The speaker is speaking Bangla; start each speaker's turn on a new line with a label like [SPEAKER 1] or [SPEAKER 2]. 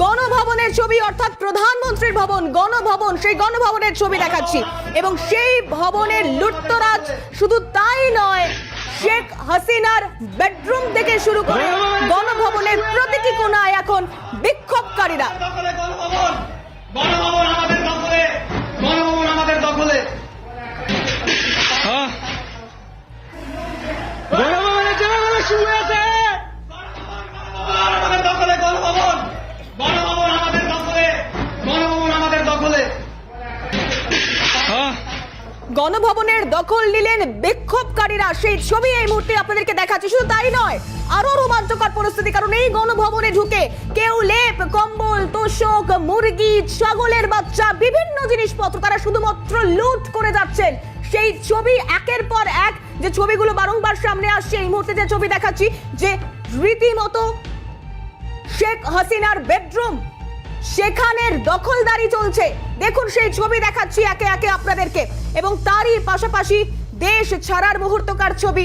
[SPEAKER 1] গণভবনের ছবি অর্থাৎ প্রধানমন্ত্রীর ভবন গণভবন সেই গণভবনের ছবি দেখাচ্ছি। এবং সেই ভবনের লুটতরাজ শুধু তাই নয় শেখ হাসিনার বেডরুম থেকে শুরু করে গণভবনের প্রতিটি কোণায় এখন বিক্ষোভকারীরা।
[SPEAKER 2] দখলে গণভবন গণভবন আমাদের দখলে।
[SPEAKER 3] গণভবনের
[SPEAKER 2] দখল
[SPEAKER 1] নিলেন বিক্ষোভকারীরা। সেই ছবি এই মুহূর্তে আপনাদেরকে দেখাচ্ছি। শুধু তাই নয়, আরও রোমাঞ্চকর পরিস্থিতি, কারণ এই গণভবনে ঢুকে কেউ লেপ, কম্বল, তোষক, মুরগি, ছাগলের বাচ্চা, বিভিন্ন জিনিসপত্র তারা শুধুমাত্র লুট করে যাচ্ছেন। সেই ছবি একের পর এক যে ছবিগুলো বারংবার সামনে আসছে, এই মুহূর্তে যে ছবি দেখাচ্ছি যে রীতিমতো শেখ হাসিনার বেডরুম সেখানের দখলদারি চলছে। দেখুন, সেই ছবি দেখাচ্ছি একে একে আপনাদেরকে। এবং তারই পাশাপাশি দেশ ছাড়ার মুহূর্তকার ছবি।